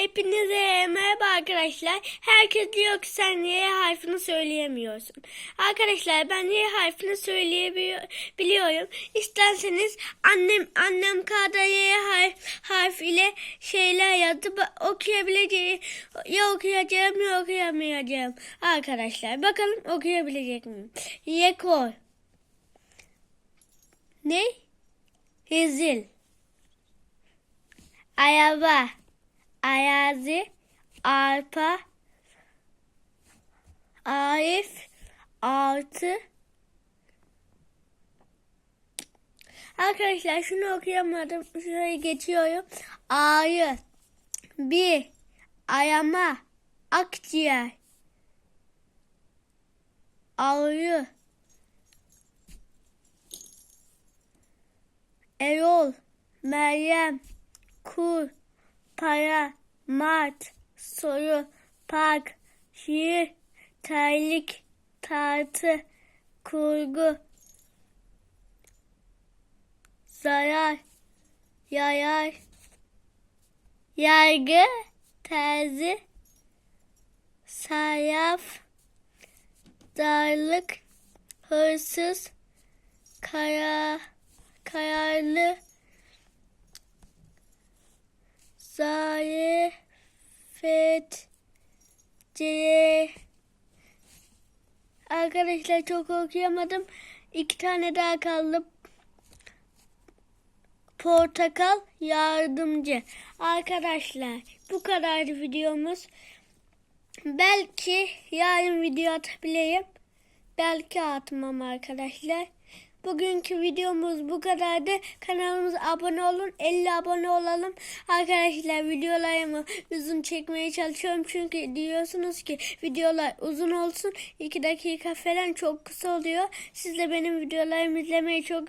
Hepinize merhaba arkadaşlar. Herkes diyor ki sen Y harfini söyleyemiyorsun. Arkadaşlar ben Y harfini söyleyebiliyorum. İsterseniz annem annem kağıda Y harf, harf ile şeyler yazıp okuyabileceği ya okuyacağım ya okuyamayacağım. Arkadaşlar bakalım okuyabilecek miyim? Yekor. Ne? Hizil. Araba. Arazi, arpa, arif, artı. Arkadaşlar şunu okuyamadım. Şuraya geçiyorum. Ayı, bir, ayama, akciğer, arı, Erol, Meryem, Kul, para, mart, soru, park, şiir, terlik, tartı, kurgu, zarar, yayar, yargı, terzi, sayaf, darlık, hırsız, kara, kararlı, C Arkadaşlar çok okuyamadım. İki tane daha kaldı. Portakal yardımcı. Arkadaşlar bu kadar videomuz. Belki yarın video atabilirim. Belki atmam arkadaşlar. Bugünkü videomuz bu kadardı. Kanalımıza abone olun. 50 abone olalım. Arkadaşlar videolarımı uzun çekmeye çalışıyorum. Çünkü diyorsunuz ki videolar uzun olsun. 2 dakika falan çok kısa oluyor. Siz de benim videolarımı izlemeyi çok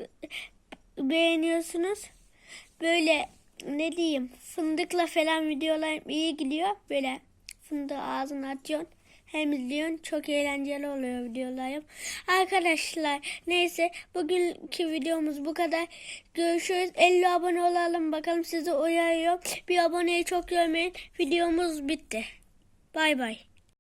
beğeniyorsunuz. Böyle ne diyeyim fındıkla falan videolarım iyi gidiyor. Böyle fındığı ağzına atıyorsun hem izliyorsun. Çok eğlenceli oluyor videolarım. Arkadaşlar neyse bugünkü videomuz bu kadar. Görüşürüz. 50 abone olalım. Bakalım sizi uyarıyor. Bir aboneyi çok görmeyin. Videomuz bitti. Bay bay.